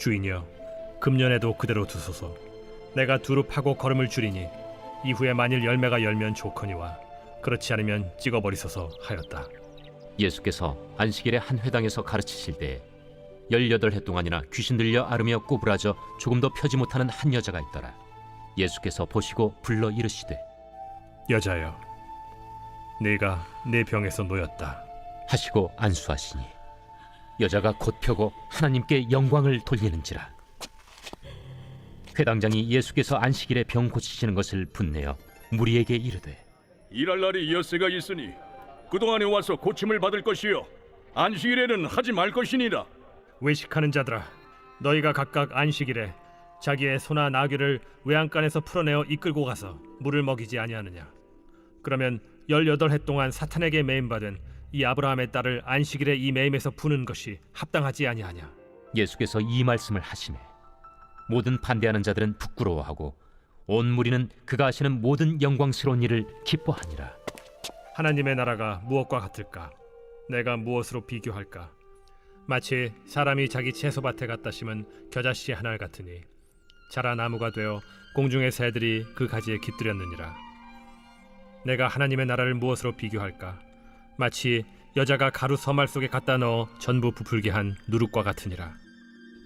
주인이여 금년에도 그대로 두소서. 내가 두루 파고 걸음을 줄이니 이후에 만일 열매가 열면 좋거니와 그렇지 않으면 찍어버리소서 하였다. 예수께서 안식일에 한 회당에서 가르치실 때에 열여덟 해 동안이나 귀신 들려 앓으며 꼬부라져 조금도 펴지 못하는 한 여자가 있더라. 예수께서 보시고 불러 이르시되 여자여 네가 내 병에서 놓였다. 하시고 안수하시니 여자가 곧 펴고 하나님께 영광을 돌리는지라. 회당장이 예수께서 안식일에 병 고치시는 것을 분내어 무리에게 이르되 일할 날이 엿새가 있으니 그동안에 와서 고침을 받을 것이요. 안식일에는 하지 말 것이니라. 외식하는 자들아 너희가 각각 안식일에 자기의 소나 나귀를 외양간에서 풀어내어 이끌고 가서 물을 먹이지 아니하느냐? 그러면 열여덟 해 동안 사탄에게 매임받은 이 아브라함의 딸을 안식일에 이 매임에서 푸는 것이 합당하지 아니하냐? 예수께서 이 말씀을 하시매 모든 반대하는 자들은 부끄러워하고 온 무리는 그가 하시는 모든 영광스러운 일을 기뻐하니라. 하나님의 나라가 무엇과 같을까? 내가 무엇으로 비교할까? 마치 사람이 자기 채소밭에 갖다 심은 겨자씨 하나 같으니 자라 나무가 되어 공중의 새들이 그 가지에 깃들였느니라. 내가 하나님의 나라를 무엇으로 비교할까 마치 여자가 가루 서말 속에 갖다 넣어 전부 부풀게 한 누룩과 같으니라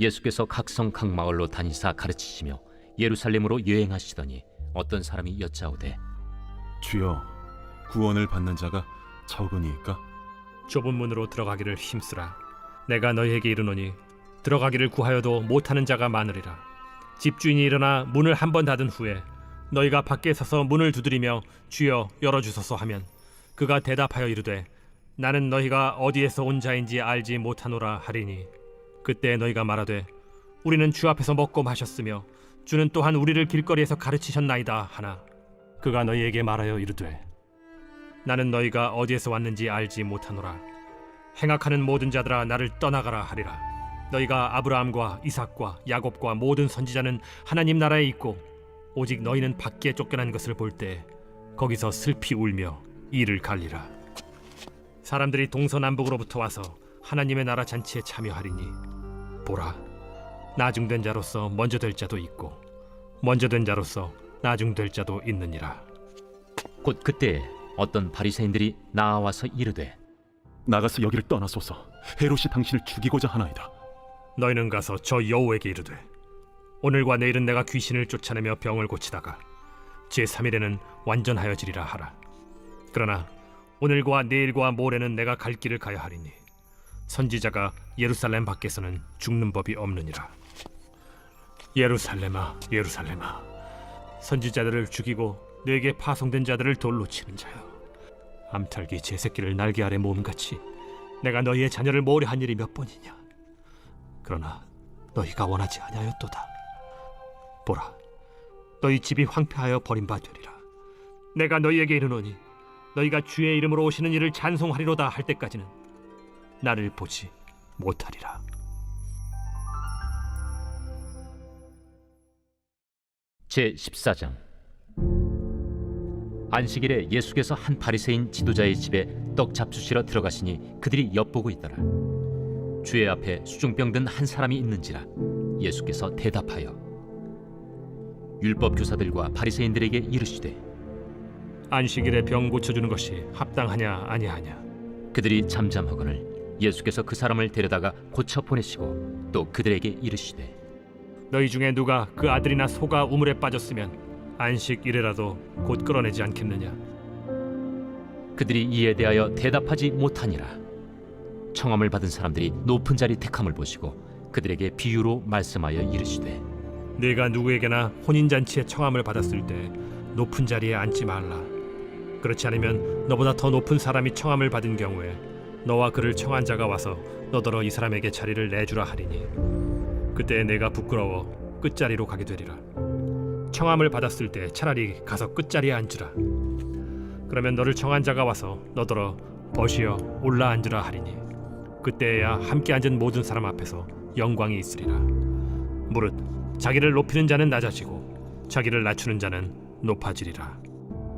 예수께서 각 성 각 마을로 다니사 가르치시며 예루살렘으로 여행하시더니 어떤 사람이 여짜오되 주여 구원을 받는 자가 적으니까 좁은 문으로 들어가기를 힘쓰라. 내가 너희에게 이르노니 들어가기를 구하여도 못하는 자가 많으리라. 집주인이 일어나 문을 한 번 닫은 후에 너희가 밖에 서서 문을 두드리며 주여 열어주소서 하면 그가 대답하여 이르되 나는 너희가 어디에서 온 자인지 알지 못하노라 하리니 그때 너희가 말하되 우리는 주 앞에서 먹고 마셨으며 주는 또한 우리를 길거리에서 가르치셨나이다 하나 그가 너희에게 말하여 이르되 나는 너희가 어디에서 왔는지 알지 못하노라. 행악하는 모든 자들아 나를 떠나가라 하리라. 너희가 아브라함과 이삭과 야곱과 모든 선지자는 하나님 나라에 있고 오직 너희는 밖에 쫓겨난 것을 볼 때 거기서 슬피 울며 이를 갈리라. 사람들이 동서남북으로부터 와서 하나님의 나라 잔치에 참여하리니 보라 나중된 자로서 먼저 될 자도 있고 먼저 된 자로서 나중될 자도 있느니라. 곧 그때 어떤 바리새인들이 나와서 이르되 나가서 여기를 떠나소서 헤롯이 당신을 죽이고자 하나이다 너희는 가서 저 여호에게 이르되 오늘과 내일은 내가 귀신을 쫓아내며 병을 고치다가 제 3일에는 완전하여지리라 하라 그러나 오늘과 내일과 모레는 내가 갈 길을 가야 하리니 선지자가 예루살렘 밖에서는 죽는 법이 없느니라 예루살렘아 예루살렘아 선지자들을 죽이고 내게 파송된 자들을 돌로 치는 자여 암탉이 제 새끼를 날개 아래 모음같이 내가 너희의 자녀를 모으려 한 일이 몇 번이냐 그러나 너희가 원하지 아니하였도다. 보라, 너희 집이 황폐하여 버림받으리라. 내가 너희에게 이르노니 너희가 주의 이름으로 오시는 이를 찬송하리로다 할 때까지는 나를 보지 못하리라. 제 14장 안식일에 예수께서 한 바리새인 지도자의 집에 떡 잡수시러 들어가시니 그들이 엿보고 있더라 주의 앞에 수중병 든 한 사람이 있는지라 예수께서 대답하여 율법 교사들과 바리새인들에게 이르시되 안식일에 병 고쳐주는 것이 합당하냐 아니하냐. 그들이 잠잠하거늘 예수께서 그 사람을 데려다가 고쳐 보내시고 또 그들에게 이르시되 너희 중에 누가 그 아들이나 소가 우물에 빠졌으면 안식 일에라도 곧 끌어내지 않겠느냐 그들이 이에 대하여 대답하지 못하니라 청함을 받은 사람들이 높은 자리 택함을 보시고 그들에게 비유로 말씀하여 이르시되 네가 누구에게나 혼인 잔치에 청함을 받았을 때 높은 자리에 앉지 말라. 그렇지 않으면 너보다 더 높은 사람이 청함을 받은 경우에 너와 그를 청한 자가 와서 너더러 이 사람에게 자리를 내주라 하리니 그때 내가 부끄러워 끝자리로 가게 되리라. 청함을 받았을 때 차라리 가서 끝자리에 앉으라. 그러면 너를 청한 자가 와서 너더러 벗이여 올라 앉으라 하리니 그때야 함께 앉은 모든 사람 앞에서 영광이 있으리라. 무릇 자기를 높이는 자는 낮아지고 자기를 낮추는 자는 높아지리라.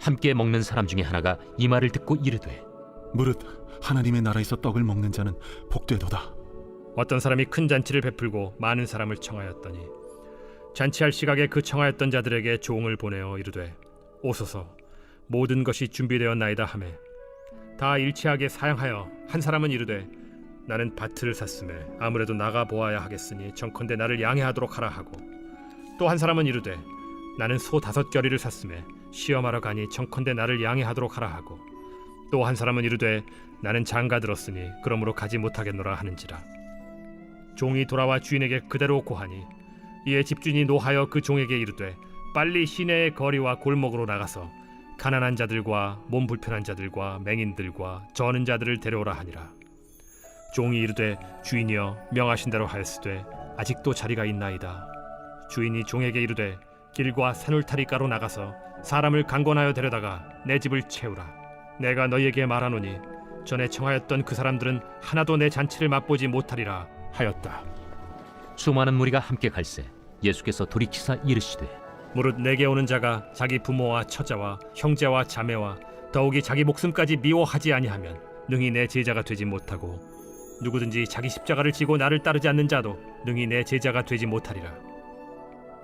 함께 먹는 사람 중에 하나가 이 말을 듣고 이르되 무릇 하나님의 나라에서 떡을 먹는 자는 복되도다. 어떤 사람이 큰 잔치를 베풀고 많은 사람을 청하였더니 잔치할 시각에 그 청하였던 자들에게 종을 보내어 이르되 오소서 모든 것이 준비되었나이다 하매 다 일치하게 사양하여 한 사람은 이르되 나는 밭을 샀음에 아무래도 나가 보아야 하겠으니 정컨대 나를 양해하도록 하라 하고 또 한 사람은 이르되 나는 소 다섯 겨리를 샀음에 시험하러 가니 정컨대 나를 양해하도록 하라 하고 또 한 사람은 이르되 나는 장가 들었으니 그러므로 가지 못하겠노라 하는지라. 종이 돌아와 주인에게 그대로 고하니 이에 집주인이 노하여 그 종에게 이르되 빨리 시내의 거리와 골목으로 나가서 가난한 자들과 몸 불편한 자들과 맹인들과 저는 자들을 데려오라 하니라. 종이 이르되 주인이여 명하신 대로 하였으되 아직도 자리가 있나이다. 주인이 종에게 이르되 길과 산울타리가로 나가서 사람을 강권하여 데려다가 내 집을 채우라 내가 너희에게 말하노니 전에 청하였던 그 사람들은 하나도 내 잔치를 맛보지 못하리라 하였다. 수많은 무리가 함께 갈새 예수께서 돌이키사 이르시되 무릇 내게 오는 자가 자기 부모와 처자와 형제와 자매와 더욱이 자기 목숨까지 미워하지 아니하면 능히 내 제자가 되지 못하고 누구든지 자기 십자가를 지고 나를 따르지 않는 자도 능히 내 제자가 되지 못하리라.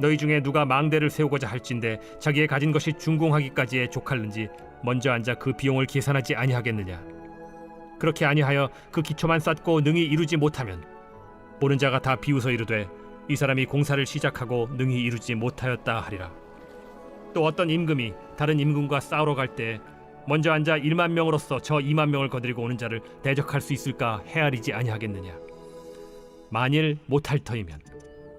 너희 중에 누가 망대를 세우고자 할진대 자기의 가진 것이 중공하기까지에 족할는지 먼저 앉아 그 비용을 계산하지 아니하겠느냐. 그렇게 아니하여 그 기초만 쌓고 능히 이루지 못하면 보는 자가 다 비웃어 이르되 이 사람이 공사를 시작하고 능히 이루지 못하였다 하리라. 또 어떤 임금이 다른 임금과 싸우러 갈 때 먼저 앉아 1만 명으로서 저 2만 명을 거느리고 오는 자를 대적할 수 있을까 헤아리지 아니하겠느냐. 만일 못할 터이면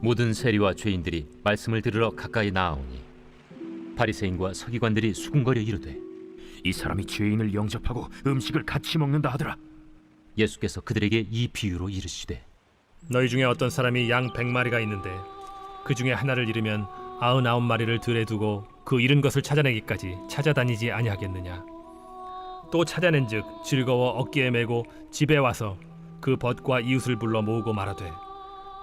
모든 세리와 죄인들이 말씀을 들으러 가까이 나아오니 바리새인과 서기관들이 수군거려 이르되 이 사람이 죄인을 영접하고 음식을 같이 먹는다 하더라. 예수께서 그들에게 이 비유로 이르시되 너희 중에 어떤 사람이 양 백마리가 있는데 그 중에 하나를 잃으면 아흔아홉 마리를 들에 두고 그 잃은 것을 찾아내기까지 찾아다니지 아니하겠느냐 또 찾아낸즉 즐거워 어깨에 메고 집에 와서 그 벗과 이웃을 불러 모으고 말하되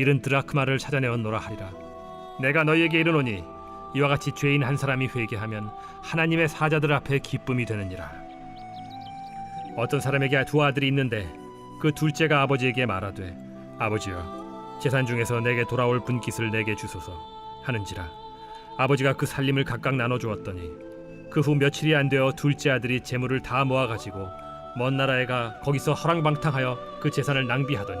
잃은 드라크마를 찾아내었노라 하리라. 내가 너희에게 이르노니 이와 같이 죄인 한 사람이 회개하면 하나님의 사자들 앞에 기쁨이 되느니라. 어떤 사람에게 두 아들이 있는데 그 둘째가 아버지에게 말하되 아버지여 재산 중에서 내게 돌아올 분깃을 내게 주소서 하는지라 아버지가 그 살림을 각각 나눠 주었더니 그 후 며칠이 안 되어 둘째 아들이 재물을 다 모아 가지고 먼 나라에 가 거기서 허랑방탕하여 그 재산을 낭비하더니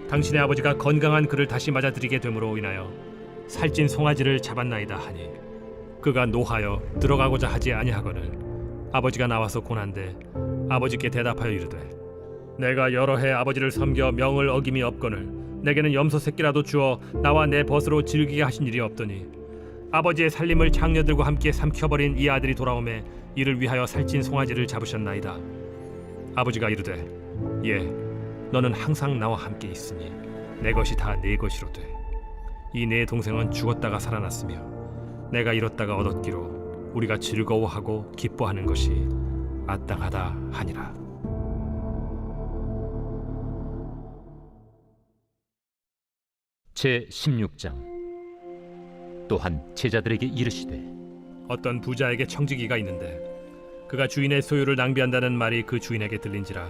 당신의 아버지가 건강한 그를 다시 맞아들이게 됨으로 인하여 살찐 송아지를 잡았나이다 하니 그가 노하여 들어가고자 하지 아니하거늘 아버지가 나와서 고난데 아버지께 대답하여 이르되 내가 여러 해 아버지를 섬겨 명을 어김이 없거늘 내게는 염소 새끼라도 주어 나와 내 벗으로 즐기게 하신 일이 없더니 아버지의 살림을 장녀들과 함께 삼켜버린 이 아들이 돌아오매 이를 위하여 살찐 송아지를 잡으셨나이다. 아버지가 이르되 예 너는 항상 나와 함께 있으니 내 것이 다 내 것이로되 이내 동생은 죽었다가 살아났으며 내가 잃었다가 얻었기로 우리가 즐거워하고 기뻐하는 것이 마땅하다 하니라. 제 16장 또한 제자들에게 이르시되 어떤 부자에게 청지기가 있는데 그가 주인의 소유를 낭비한다는 말이 그 주인에게 들린지라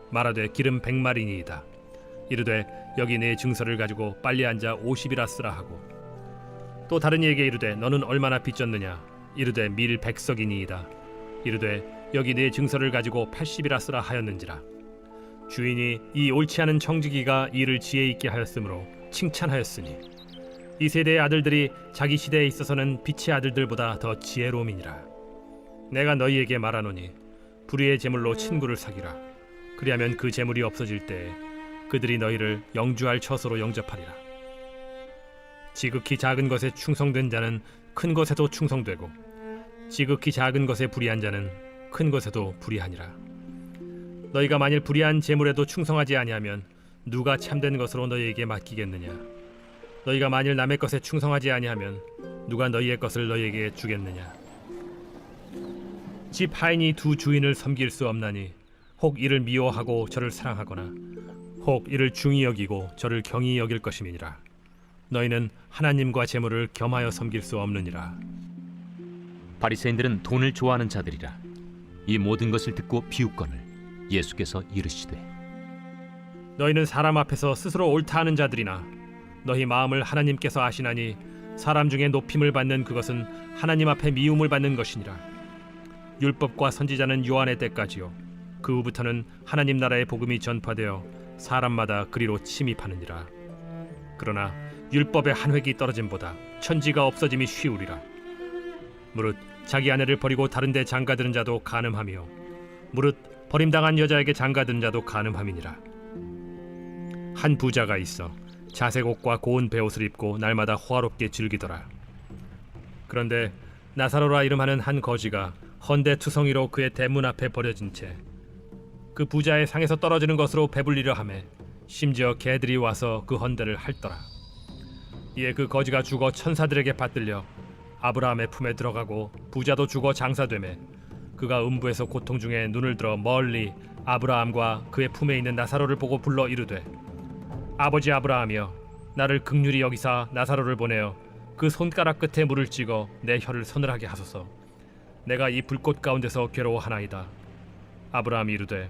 말하되 기름 백마리니이다. 이르되 여기 내 증서를 가지고 빨리 앉아 오십이라 쓰라 하고. 또 다른 이에게 이르되 너는 얼마나 빚졌느냐? 이르되 밀 백석이니이다. 이르되 여기 내 증서를 가지고 팔십이라 쓰라 하였는지라. 주인이 이 옳지 않은 청지기가 이를 지혜 있게 하였으므로 칭찬하였으니. 이 세대의 아들들이 자기 시대에 있어서는 빛의 아들들보다 더 지혜로움이니라. 내가 너희에게 말하노니 불의의 제물로 친구를 사귀라. 그리하면 그 제물이 없어질 때 그들이 너희를 영주할 처소로 영접하리라. 지극히 작은 것에 충성된 자는 큰 것에도 충성되고 지극히 작은 것에 불의한 자는 큰 것에도 불의하니라. 너희가 만일 불의한 제물에도 충성하지 아니하면 누가 참된 것으로 너희에게 맡기겠느냐? 너희가 만일 남의 것에 충성하지 아니하면 누가 너희의 것을 너희에게 주겠느냐? 집 하인이 두 주인을 섬길 수 없나니 혹 이를 미워하고 저를 사랑하거나 혹 이를 중히 여기고 저를 경히 여길 것임이니라. 너희는 하나님과 재물을 겸하여 섬길 수 없느니라. 바리새인들은 돈을 좋아하는 자들이라 이 모든 것을 듣고 비웃거늘 예수께서 이르시되 너희는 사람 앞에서 스스로 옳다 하는 자들이나 너희 마음을 하나님께서 아시나니 사람 중에 높임을 받는 그것은 하나님 앞에 미움을 받는 것이니라 율법과 선지자는 요한의 때까지요 그 후부터는 하나님 나라의 복음이 전파되어 사람마다 그리로 침입하느니라. 그러나 율법의 한 획이 떨어짐보다 천지가 없어짐이 쉬우리라. 무릇 자기 아내를 버리고 다른 데 장가드는 자도 간음하며 무릇 버림당한 여자에게 장가드는 자도 간음함이니라. 한 부자가 있어 자색 옷과 고운 베옷을 입고 날마다 호화롭게 즐기더라. 그런데 나사로라 이름하는 한 거지가 헌데 투성이로 그의 대문 앞에 버려진 채 그 부자의 상에서 떨어지는 것으로 배불리려 하매 심지어 개들이 와서 그 헌대를 핥더라. 이에 그 거지가 죽어 천사들에게 받들려 아브라함의 품에 들어가고 부자도 죽어 장사되매 그가 음부에서 고통 중에 눈을 들어 멀리 아브라함과 그의 품에 있는 나사로를 보고 불러 이르되 아버지 아브라함이여 나를 극률이 여기사 나사로를 보내어 그 손가락 끝에 물을 찍어 내 혀를 서늘하게 하소서. 내가 이 불꽃 가운데서 괴로워하나이다. 아브라함이 이르되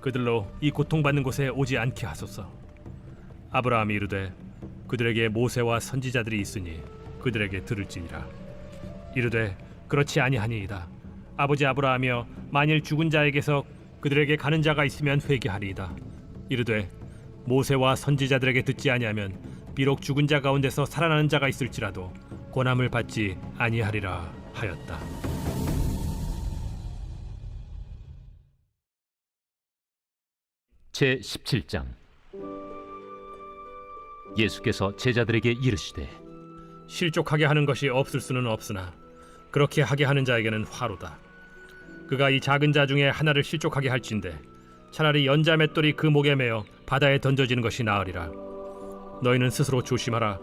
그들로 이 고통받는 곳에 오지 않게 하소서. 아브라함이 이르되 그들에게 모세와 선지자들이 있으니 그들에게 들을지니라. 이르되 그렇지 아니하니이다. 아버지 아브라함이여 만일 죽은 자에게서 그들에게 가는 자가 있으면 회개하리이다. 이르되 모세와 선지자들에게 듣지 아니하면 비록 죽은 자 가운데서 살아나는 자가 있을지라도 고난을 받지 아니하리라 하였다 제 17장 예수께서 제자들에게 이르시되 실족하게 하는 것이 없을 수는 없으나 그렇게 하게 하는 자에게는 화로다. 그가 이 작은 자 중에 하나를 실족하게 할진대 차라리 연자 맷돌이 그 목에 매어 바다에 던져지는 것이 나으리라. 너희는 스스로 조심하라.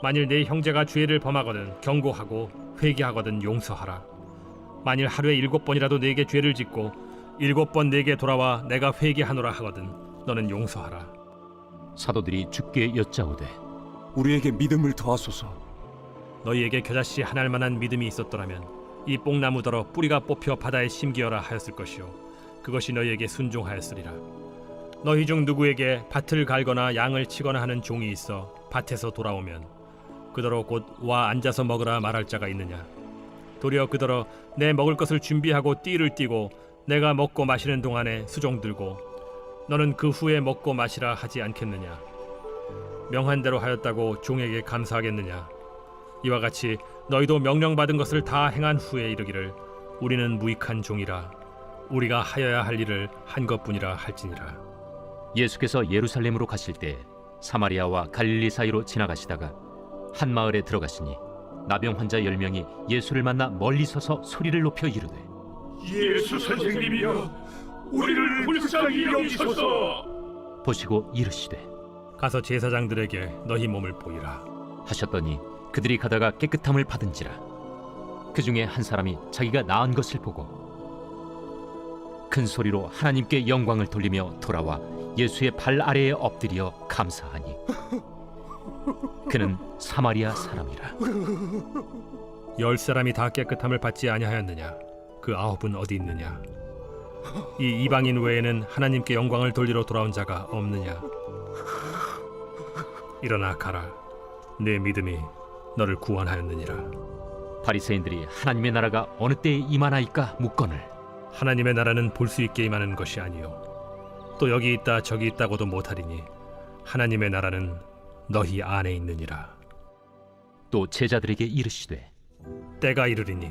만일 내 형제가 죄를 범하거든 경고하고 회개하거든 용서하라. 만일 하루에 일곱 번이라도 내게 죄를 짓고 일곱 번 내게 돌아와 내가 회개하노라 하거든 너는 용서하라. 사도들이 주께 여짜오되 우리에게 믿음을 더하소서. 너희에게 겨자씨 하나할 만한 믿음이 있었더라면 이 뽕나무더러 뿌리가 뽑혀 바다에 심기어라 하였을 것이요 그것이 너희에게 순종하였으리라 너희 중 누구에게 밭을 갈거나 양을 치거나 하는 종이 있어 밭에서 돌아오면 그더러 곧 와 앉아서 먹으라 말할 자가 있느냐 도리어 그더러 내 먹을 것을 준비하고 띠를 띠고 내가 먹고 마시는 동안에 수종 들고 너는 그 후에 먹고 마시라 하지 않겠느냐? 명한 대로 하였다고 종에게 감사하겠느냐? 이와 같이 너희도 명령받은 것을 다 행한 후에 이르기를 우리는 무익한 종이라. 우리가 하여야 할 일을 한 것뿐이라 할지니라. 예수께서 예루살렘으로 가실 때 사마리아와 갈릴리 사이로 지나가시다가 한 마을에 들어가시니 나병 환자 열 명이 예수를 만나 멀리 서서 소리를 높여 이르되 예수 선생님이여 우리를 불쌍히 여기소서. 보시고 이르시되 가서 제사장들에게 너희 몸을 보이라. 하셨더니 그들이 가다가 깨끗함을 받은지라. 그 중에 한 사람이 자기가 나은 것을 보고 큰 소리로 하나님께 영광을 돌리며 돌아와 예수의 발 아래에 엎드려 감사하니 그는 사마리아 사람이라. 열 사람이 다 깨끗함을 받지 아니하였느냐 그 아홉은 어디 있느냐? 이 이방인 외에는 하나님께 영광을 돌리러 돌아온 자가 없느냐? 일어나 가라. 내 믿음이 너를 구원하였느니라. 바리새인들이 하나님의 나라가 어느 때에 임하나이까 묻거늘. 하나님의 나라는 볼 수 있게 임하는 것이 아니요. 또 여기 있다 저기 있다고도 못하리니 하나님의 나라는 너희 안에 있느니라. 또 제자들에게 이르시되 때가 이르리니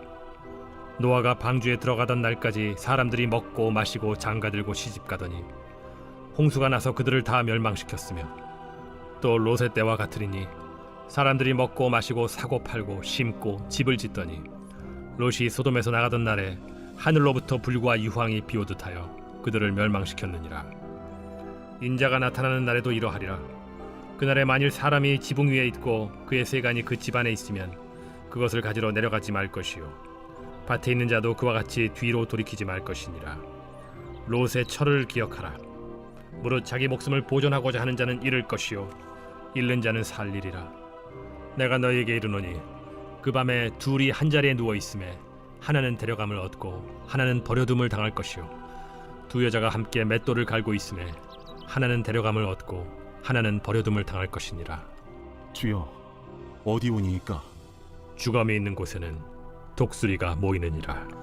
노아가 방주에 들어가던 날까지 사람들이 먹고 마시고 장가들고 시집가더니 홍수가 나서 그들을 다 멸망시켰으며 또 롯의 때와 같으리니 사람들이 먹고 마시고 사고 팔고 심고 집을 짓더니 롯이 소돔에서 나가던 날에 하늘로부터 불과 유황이 비오듯 하여 그들을 멸망시켰느니라. 인자가 나타나는 날에도 이러하리라. 그날에 만일 사람이 지붕 위에 있고 그의 세간이 그 집안에 있으면 그것을 가지러 내려가지 말 것이요 밭에 있는 자도 그와 같이 뒤로 돌이키지 말 것이니라. 롯의 철을 기억하라. 무릇 자기 목숨을 보존하고자 하는 자는 잃을 것이요. 잃는 자는 살리리라. 내가 너희에게 이르노니 그 밤에 둘이 한 자리에 누워 있음에 하나는 데려감을 얻고 하나는 버려둠을 당할 것이요. 두 여자가 함께 맷돌을 갈고 있음에 하나는 데려감을 얻고 하나는 버려둠을 당할 것이니라. 주여 어디 오니이까? 주검이 있는 곳에는 독수리가 모이느니라